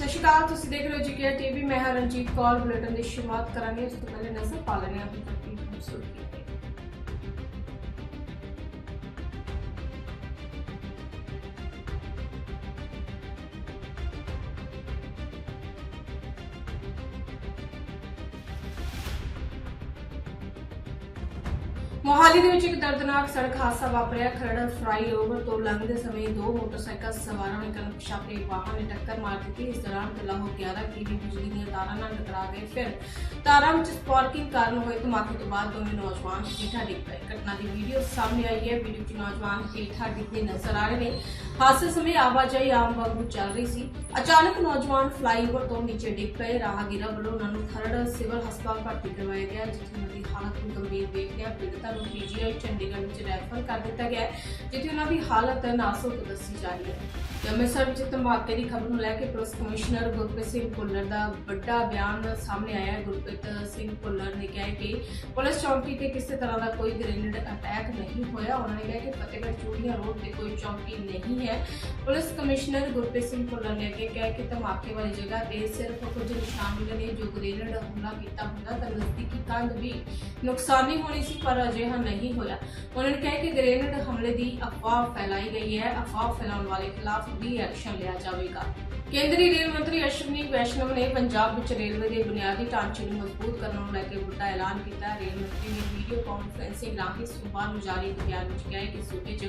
ਸਤਿ ਸ਼੍ਰੀ ਅਕਾਲ ਤੁਸੀਂ ਦੇਖ ਰਹੇ ਹੋ ਜੀਕੇ ਟੀਵੀ। ਮੈਂ ਹਾਂ ਰਣਜੀਤ ਕੌਰ, ਬੁਲੇਟਿਨ ਦੀ ਸ਼ੁਰੂਆਤ ਕਰਾਂਗੇ। ਇਸ ਤੋਂ ਪਹਿਲੇ ਨਜ਼ਰ ਪਾ ਲੈਂਦੇ ਹਾਂ। ਆਪਣੀ ਤਕਦੀਰ ਨੂੰ ਸੁਰਖੀ ਮੋਹਾਲੀ ਦੇ ਵਿੱਚ ਇੱਕ ਦਰਦਨਾਕ ਸੜਕ ਹਾਦਸਾ ਵਾਪਰਿਆ। ਖਰੜ ਫਲਾਈਓਵਰ ਤੋਂ ਲੰਘਦੇ ਸਮੇਂ ਦੋ ਮੋਟਰਸਾਈਕਲ ਸਵਾਰਾਂ ਨੇ ਕਨਪਸ਼ਾਪੇ ਵਾਹਨ ਨੇ ਟੱਕਰ ਮਾਰ ਦਿੱਤੀ। ਇਸ ਦੌਰਾਨ ਤਲਾਹੋ 11 ਕੇਵੀ ਬਿਜਲੀ ਦੀਆਂ ਤਾਰਾਂ ਨਾਲ ਟਕਰਾ ਗਏ। ਫਿਰ ਤਾਰਾਂ ਵਿੱਚ ਸਪਾਰਕਿੰਗ ਕਾਰਨ ਹੋਏ ਧਮਾਕੇ ਤੋਂ ਬਾਅਦ ਦੋਵੇਂ ਨੌਜਵਾਨ ਹੇਠਾਂ ਡਿੱਗ ਪਏ। ਘਟਨਾ ਦੀ ਵੀਡੀਓ ਸਾਹਮਣੇ ਆਈ ਹੈ। ਵੀਡੀਓ 'ਚ ਨੌਜਵਾਨ ਹੇਠਾਂ ਡਿੱਗਦੇ ਨਜ਼ਰ ਆ ਰਹੇ ਨੇ। ਹਾਦਸੇ ਸਮੇਂ ਆਵਾਜਾਈ ਆਮ ਵਾਂਗੂ ਚੱਲ ਰਹੀ ਸੀ। ਅਚਾਨਕ ਨੌਜਵਾਨ ਫਲਾਈਓਵਰ ਤੋਂ ਨੀਚੇ ਡਿੱਗ ਪਏ। ਰਾਹਗੀਰਾਂ ਵੱਲੋਂ ਉਹਨਾਂ ਨੂੰ ਖਰੜ ਸਿਵਲ ਹਸਪਤਾਲ ਭਰਤੀ ਕਰਵਾਇਆ ਗਿਆ, ਜਿੱਥੇ ਉਹਨਾਂ ਦੀ ਹਾਲਤ ਨੂੰ ਗੰਭੀਰ ਵੇਖਦਿਆਂ ਪੀੜਤਾਂ ਨੂੰ ਪੀਜੀਆਈ ਚੰਡੀਗੜ੍ਹ ਵਿੱਚ ਰੈਫਰ ਕਰ ਦਿੱਤਾ ਗਿਆ ਹੈ, ਜਿੱਥੇ ਉਹਨਾਂ ਦੀ ਹਾਲਤ ਨਾਜ਼ੁਕ ਦੱਸੀ ਜਾ ਰਹੀ ਹੈ। ਅੰਮ੍ਰਿਤਸਰ ਵਿੱਚ ਧਮਾਕੇ ਦੀ ਖਬਰ ਨੂੰ ਲੈ ਕੇ ਪੁਲਿਸ ਕਮਿਸ਼ਨਰ ਗੁਰਪ੍ਰੀਤ ਸਿੰਘ ਭੁੱਲਰ ਦਾ ਵੱਡਾ ਬਿਆਨ ਸਾਹਮਣੇ ਆਇਆ ਹੈ। ਗੁਰਪ੍ਰੀਤ ਸਿੰਘ ਭੁੱਲਰ ਨੇ ਕਿਹਾ ਕਿ ਪੁਲਿਸ ਚੌਂਕੀ ਤੇ ਕਿਸੇ ਤਰ੍ਹਾਂ ਦਾ ਕੋਈ ਗ੍ਰੇਨੇਡ ਅਟੈਕ ਨਹੀਂ ਹੋਇਆ। ਉਹਨਾਂ ਨੇ ਕਿਹਾ ਕਿ ਫਤਿਹਗੜ੍ਹ ਚੂੜੀਆਂ ਰੋਡ ਤੇ ਕੋਈ ਚੌਂਕੀ ਨਹੀਂ ਹੈ। ਪੁਲਿਸ ਕਮਿਸ਼ਨਰ ਗੁਰਪ੍ਰੀਤ ਸਿੰਘ ਭੁੱਲਰ ਨੇ ਅੱਗੇ ਕਿਹਾ ਕਿ ਧਮਾਕੇ ਵਾਲੀ ਜਗ੍ਹਾ ਤੇ ਸਿਰਫ ਕੁਝ ਨਿਸ਼ਾਨ ਮਿਲੇ ਨੇ ਜੋ ਗ੍ਰੇਨੇਡ ਹਮਲਾ ਕੀਤਾ ਹੁੰਦਾ। ਤਾਂ ਨਜ਼ਦੀਕੀ ਕੰਧ ਵੀ ਨੁਕਸਾਨੀ ਹੋਣੀ ਸੀ, ਪਰ ਅਜਿਹਾ ਨਹੀਂ ਹੋਇਆ। ਉਹਨਾਂ ਨੇ ਕਿਹਾ ਕਿ ਗ੍ਰੇਨੇਡ ਹਮਲੇ ਦੀ ਅਫਵਾਹ ਫੈਲਾਈ ਗਈ ਹੈ। ਅਫਵਾਹ ਫੈਲਾਉਣ ਵਾਲੇ ਖਿਲਾਫ ਵੀ ਐਕਸ਼ਨ ਲਿਆ ਜਾਵੇਗਾ। ਕੇਂਦਰੀ ਰੇਲ ਮੰਤਰੀ ਅਸ਼ਵਨੀ ਵੈਸ਼ਨਵ ਨੇ ਪੰਜਾਬ ਵਿੱਚ ਰੇਲਵੇ ਦੇ ਬੁਨਿਆਦੀ ਢਾਂਚੇ ਨੂੰ ਮਜ਼ਬੂਤ ਕਰਨ ਨੂੰ ਲੈ ਕੇ ਵੱਡਾ ਐਲਾਨ ਕੀਤਾ। ਰੇਲ ਮੰਤਰੀ ਨੇ ਵੀਡੀਓ ਕਾਨਫਰੰਸਿੰਗ ਰਾਹੀਂ ਸੋਮਵਾਰ ਨੂੰ ਜਾਰੀ ਇੱਕ ਬਿਆਨ ਵਿੱਚ ਕਿਹਾ ਕਿ ਸੂਬੇ 'ਚ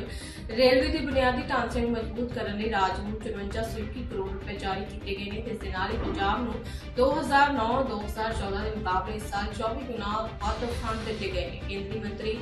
ਰੇਲਵੇ ਦੇ ਬੁਨਿਆਦੀ ਢਾਂਚੇ ਨੂੰ ਮਜ਼ਬੂਤ ਕਰਨ ਲਈ ਰਾਜ ਨੂੰ 54 ਸੌ ਇੱਕੀ ਕਰੋੜ ਰੁਪਏ ਜਾਰੀ ਕੀਤੇ ਗਏ ਨੇ। ਤੇ ਦੇ ਨਾਲ ਹੀ ਪੰਜਾਬ ਨੂੰ 2009-2014 ਦੇ ਮੁਕਾਬਲੇ ਇਸ ਸਾਲ 24 ਗੁਣਾ ਵੱਧ ਫੰਡ ਦਿੱਤੇ ਗਏ ਨੇ। ਕੇਂਦਰੀ ਮੰਤਰੀ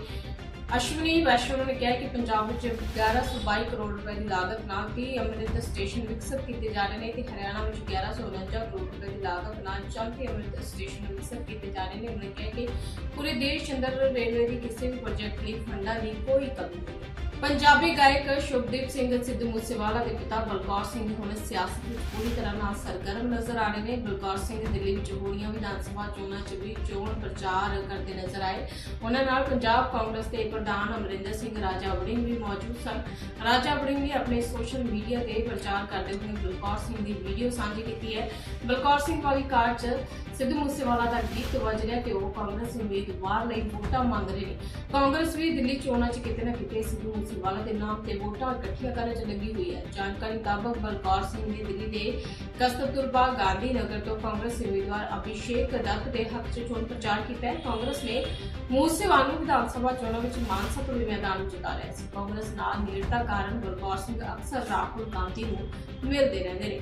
ਅਸ਼ਵਨੀ ਵੈਸ਼ਨਵ ਨੇ ਕਿਹਾ ਕਿ ਪੰਜਾਬ ਵਿੱਚ 1122 ਕਰੋੜ ਰੁਪਏ ਦੀ ਲਾਗਤ ਨਾਲ 30 ਅੰਮ੍ਰਿਤ ਸਟੇਸ਼ਨ ਵਿਕਸਿਤ ਕੀਤੇ ਜਾ ਰਹੇ ਨੇ ਤੇ ਹਰਿਆਣਾ ਵਿੱਚ 1149 ਕਰੋੜ ਰੁਪਏ ਦੀ ਲਾਗਤ ਨਾਲ 34 ਅੰਮ੍ਰਿਤ ਸਟੇਸ਼ਨ ਵਿਕਸਿਤ ਕੀਤੇ ਜਾ ਰਹੇ ਨੇ। ਉਹਨਾਂ ਕਿਹਾ ਕਿ ਪੂਰੇ ਦੇਸ਼ ਅੰਦਰ ਰੇਲਵੇ ਦੀ ਕਿਸੇ ਵੀ ਪ੍ਰੋਜੈਕਟ ਲਈ ਫੰਡਾਂ ਦੀ ਕੋਈ ਕਮੀ ਨਹੀਂ। ਪੰਜਾਬੀ ਗਾਇਕ ਸ਼ੁਭਦੀਪ ਸਿੰਘ ਸਿੱਧੂ ਮੂਸੇਵਾਲਾ ਦੇ ਪਿਤਾ ਬਲਕੌਰ ਸਿੰਘ ਹੁਣ ਸਿਆਸਤ ਵਿੱਚ ਪੂਰੀ ਤਰ੍ਹਾਂ ਨਾਲ ਸਰਗਰਮ ਨਜ਼ਰ ਆ ਰਹੇ ਨੇ। ਬਲਕੌਰ ਸਿੰਘ ਦਿੱਲੀ ਵਿੱਚ ਹੋਈਆਂ ਵਿਧਾਨ ਸਭਾ ਚੋਣਾਂ 'ਚ ਵੀ ਚੋਣ ਪ੍ਰਚਾਰ ਕਰਦੇ ਨਜ਼ਰ ਆਏ। ਉਹਨਾਂ ਨਾਲ ਪੰਜਾਬ ਕਾਂਗਰਸ ਦੇ ਪ੍ਰਧਾਨ ਅਮਰਿੰਦਰ ਸਿੰਘ, ਰਾਜਾ ਵੜਿੰਗ ਵੀ ਮੌਜੂਦ ਸਨ। ਰਾਜਾ ਵੜਿੰਗ ਨੇ ਆਪਣੇ ਸੋਸ਼ਲ ਮੀਡੀਆ ਤੇ ਪ੍ਰਚਾਰ ਕਰਦੇ ਹੋਏ ਬਲਕੌਰ ਸਿੰਘ ਦੀ ਵੀਡੀਓ ਸਾਂਝੀ ਕੀਤੀ ਹੈ। ਬਲਕੌਰ ਸਿੰਘ ਵਾਲੀ ਕਾਰ 'ਚ ਸਿੱਧੂ ਮੂਸੇਵਾਲਾ ਦਾ ਗੀਤ ਵੱਜ ਰਿਹਾ ਤੇ ਉਹ ਕਾਂਗਰਸ ਉਮੀਦਵਾਰ ਲਈ ਵੋਟਾਂ ਮੰਗ ਰਹੇ ਨੇ। ਕਾਂਗਰਸ ਵੀ ਦਿੱਲੀ ਚੋਣਾਂ 'ਚ ਕਿਤੇ ਨਾ ਕਿਤੇ ਸਿੱਧੂ ਮੂਸੇਵਾਲਾ ਦੇ ਨਾਮ ਤੇ ਵੋਟਾਂ ਇਕੱਠੀਆਂ ਕਰਨ 'ਚ ਲੱਗੀ ਹੋਈ ਹੈ। ਜਾਣਕਾਰੀ ਮੁਤਾਬਕ ਬਲਕੌਰ ਸਿੰਘ ਨੇ ਦਿੱਲੀ ਦੇ ਕਸਤੂਰਬਾ ਗਾਂਧੀ ਨਗਰ ਤੋਂ ਕਾਂਗਰਸ ਉਮੀਦਵਾਰ ਅਭਿਸ਼ੇਕ ਦੱਤ ਦੇ ਹੱਕ 'ਚ ਚੋਣ ਪ੍ਰਚਾਰ ਕੀਤਾ ਹੈ। ਕਾਂਗਰਸ ਨੇ ਮੂਸੇਵਾਲਾ ਵਿਧਾਨ ਸਭਾ ਚੋਣਾਂ ਵਿੱਚ ਮਾਨਸਾ ਤੋਂ ਵੀ ਮੈਦਾਨ ਵਿੱਚ ਲਿਆ ਸੀ ਕਾਂਗਰਸ ਨਾਲ ਨੇੜਤਾ ਕਾਰਨ ਬਲਕੌਰ ਸਿੰਘ ਅਕਸਰ ਰਾਹੁਲ ਗਾਂਧੀ ਨੂੰ ਮਿਲਦੇ ਰਹਿੰਦੇ ਨੇ।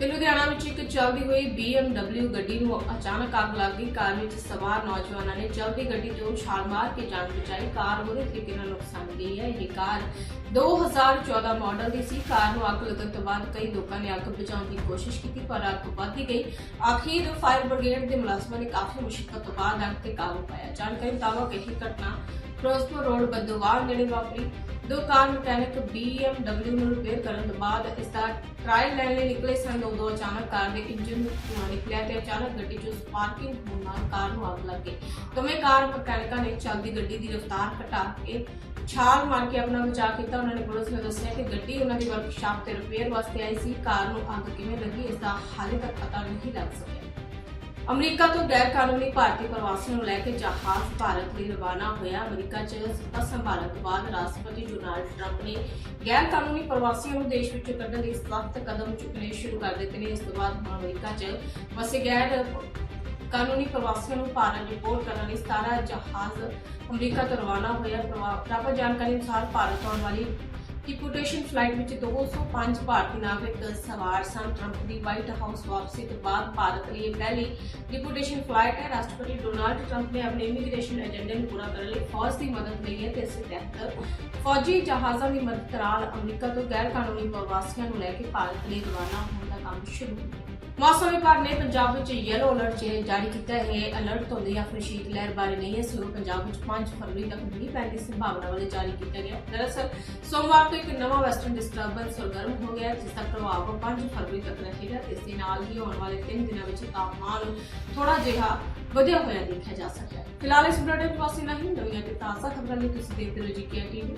ਤੇ ਲੁਧਿਆਣਾ ਵਿੱਚ ਇੱਕ ਚੱਲਦੀ ਹੋਈ BMW ਗੱਡੀ ਨੂੰ ਅਚਾਨਕ ਅੱਗ ਲੱਗ ਗਈ। ਕਾਰ ਵਿੱਚ ਸਵਾਰ ਨੌਜਵਾਨਾਂ ਨੇ ਚਲਦੀ ਗੱਡੀ ਤੋਂ ਛਾਲ ਮਾਰ ਕੇ ਜਾਨ ਬਚਾਈ। ਕਾਰ ਬੁਰੇ ਤਰੀਕੇ ਨਾਲ ਨੁਕਸਾਨ ਗਈ ਹੈ। ਇਹ ਕਾਰ 2014 ਮਾਡਲ ਦੀ ਸੀ। ਕਾਰ ਨੂੰ ਅੱਗ ਲੱਗਣ ਤੋਂ ਬਾਅਦ ਕਈ ਲੋਕਾਂ ਨੇ ਅੱਗ ਬੁਝਾਉਣ ਦੀ ਕੋਸ਼ਿਸ਼ ਕੀਤੀ, ਪਰ ਅੱਗ ਵੱਧ ਗਈ। ਆਖਿਰ ਫਾਇਰ ਬ੍ਰਿਗੇਡ ਦੇ ਮੁਲਾਜ਼ਮਾਂ ਨੇ ਕਾਫੀ ਮੁਸ਼ਕਲ ਤੋਂ ਬਾਅਦ ਅੱਗ ਤੇ ਕਾਬੂ ਪਾਇਆ। ਜਾਣਕਾਰੀ ਮੁਤਾਬਕ ਇਹ ਘਟਨਾ ਫਿਰੋਜ਼ਪੁਰ ਰੋਡ ਬੱਦੋਵਾਲ ਨੇੜੇ ਵਾਪਰੀ। ਦੋ ਕਾਰ ਮਕੈਨਿਕ BMW ਨੂੰ ਰਿਪੇਅਰ ਕਰਨ ਤੋਂ ਬਾਅਦ ਇਸ ਦਾ ਟ੍ਰਾਇਲ ਲੈਣ ਲਈ ਨਿਕਲੇ ਸਨ, ਉਦੋਂ ਅਚਾਨਕ ਕਾਰ ਦੇ ਇੰਜਨ ਨੂੰ ਧੂੰਆਂ ਨਿਕਲਿਆ ਤੇ ਅਚਾਨਕ ਗੱਡੀ 'ਚੋਂ ਸਪਾਰਕਿੰਗ ਹੋਣ ਨਾਲ ਕਾਰ ਨੂੰ ਅੱਗ ਲੱਗ ਗਈ। ਦੋਵੇਂ ਕਾਰ ਮਕੈਨਿਕਾਂ ਨੇ ਚੱਲਦੀ ਗੱਡੀ ਦੀ ਰਫ਼ਤਾਰ ਘਟਾ ਕੇ ਛਾਲ ਮਾਰ ਕੇ ਆਪਣਾ ਬਚਾਅ ਕੀਤਾ। ਉਹਨਾਂ ਨੇ ਪੁਲਿਸ ਨੂੰ ਦੱਸਿਆ ਕਿ ਗੱਡੀ ਉਹਨਾਂ ਦੀ ਵਰਕਸ਼ਾਪ ਤੇ ਰਿਪੇਅਰ ਵਾਸਤੇ ਆਈ ਸੀ। ਕਾਰ ਨੂੰ ਅੱਗ ਕਿਵੇਂ ਲੱਗੀ, ਇਸ ਦਾ ਹਾਲੇ ਤੱਕ ਪਤਾ ਨਹੀਂ ਲੱਗ ਸਕਿਆ। ਅਮਰੀਕਾ ਤੋਂ ਗੈਰ ਕਾਨੂੰਨੀ ਭਾਰਤੀ ਪ੍ਰਵਾਸੀਆਂ ਨੂੰ ਲੈ ਕੇ ਜਹਾਜ਼ ਭਾਰਤ ਲਈ ਰਵਾਨਾ ਹੋਇਆ। ਅਮਰੀਕਾ 'ਚ ਸੱਤਾ ਸੰਭਾਲਣ ਤੋਂ ਬਾਅਦ ਰਾਸ਼ਟਰਪਤੀ ਡੋਨਾਲਡ ਟਰੰਪ ਨੇ ਗੈਰ ਕਾਨੂੰਨੀ ਪ੍ਰਵਾਸੀਆਂ ਨੂੰ ਦੇਸ਼ ਵਿੱਚੋਂ ਕੱਢਣ ਲਈ ਸਖਤ ਕਦਮ ਚੁੱਕਣੇ ਸ਼ੁਰੂ ਕਰ ਦਿੱਤੇ ਨੇ। ਇਸ ਤੋਂ ਬਾਅਦ ਹੁਣ ਅਮਰੀਕਾ 'ਚ ਵਸੇ ਗੈਰ ਕਾਨੂੰਨੀ ਪ੍ਰਵਾਸੀਆਂ ਨੂੰ ਭਾਰਤ ਰਿਪੋਰਟ ਕਰਨ ਲਈ 17 ਜਹਾਜ਼ ਅਮਰੀਕਾ ਤੋਂ ਰਵਾਨਾ ਹੋਇਆ। ਪ੍ਰਾਪਤ ਜਾਣਕਾਰੀ ਅਨੁਸਾਰ ਭਾਰਤ ਆਉਣ ਵਾਲੀ ਡਿਪੂਟੇਸ਼ਨ ਫਲਾਈਟ ਵਿੱਚ 205 ਭਾਰਤੀ ਨਾਗਰਿਕ ਸਵਾਰ ਸਨ। ਟਰੰਪ ਦੀ ਵਾਈਟ ਹਾਊਸ ਵਾਪਸੀ ਤੋਂ ਬਾਅਦ ਭਾਰਤ ਲਈ ਪਹਿਲੀ ਡਿਪੂਟੇਸ਼ਨ ਫਲਾਈਟ ਹੈ। ਰਾਸ਼ਟਰਪਤੀ ਡੋਨਾਲਡ ਟਰੰਪ ਨੇ ਆਪਣੇ ਇਮੀਗ੍ਰੇਸ਼ਨ ਏਜੰਡੇ ਨੂੰ ਪੂਰਾ ਕਰਨ ਲਈ ਫੌਜ ਦੀ ਮਦਦ ਲਈ ਹੈ ਤੇ ਇਸੇ ਤਹਿਤ ਫੌਜੀ ਜਹਾਜ਼ਾਂ ਦੀ ਮਦਦ ਨਾਲ ਅਮਰੀਕਾ ਤੋਂ ਗੈਰ ਕਾਨੂੰਨੀ ਪ੍ਰਵਾਸੀਆਂ ਨੂੰ ਲੈ ਕੇ ਭਾਰਤ ਲਈ ਰਵਾਨਾ ਹੋਣ ਦਾ ਕੰਮ ਸ਼ੁਰੂ। ਮੌਸਮ ਵਿਭਾਗ ਨੇ ਪੰਜਾਬ ਵਿੱਚ ਯੈਲੋ ਅਲਰਟ ਜਾਰੀ ਕੀਤਾ ਹੈ। ਅਲਰਟ ਤੋਂ ਜਾਂ ਫਿਰ ਲਹਿਰ ਬਾਰੇ ਨਹੀਂ ਹੈ। ਸੋ ਪੰਜਾਬ ਵਿੱਚ 5 ਫਰਵਰੀ ਤੱਕ ਮੀਂਹ ਪੈਣ ਦੀ ਸੰਭਾਵਨਾ ਵੱਲ ਜਾਰੀ ਕੀਤਾ ਗਿਆ। ਦਰਅਸਲ ਸੋਮਵਾਰ ਤੋਂ ਇੱਕ ਨਵਾਂ ਵੈਸਟਰਨ ਡਿਸਟਰਬੈਂਸ ਸਰਗਰਮ ਹੋ ਗਿਆ ਹੈ, ਜਿਸ ਦਾ ਪ੍ਰਭਾਵ 5 ਫਰਵਰੀ ਤੱਕ ਰਹੇਗਾ ਤੇ ਇਸ ਦੇ ਨਾਲ ਹੀ ਆਉਣ ਵਾਲੇ 3 ਦਿਨਾਂ ਵਿੱਚ ਤਾਪਮਾਨ ਥੋੜਾ ਜਿਹਾ ਵਧਿਆ ਹੋਇਆ ਦੇਖਿਆ ਜਾ ਸਕਦਾ ਹੈ। ਫਿਲਹਾਲ ਇਸ ਬੁਲੇਟਿਨ ਪਾਸੇ ਬਸ ਹੀ ਨਵੀਆਂ ਤੇ ਤਾਜ਼ਾ ਖਬਰਾਂ ਲਈ ਤੁਸੀਂ ਦੇਖਦੇ ਰਹੋ ਜੀ ਕੇ ਟੀਵੀ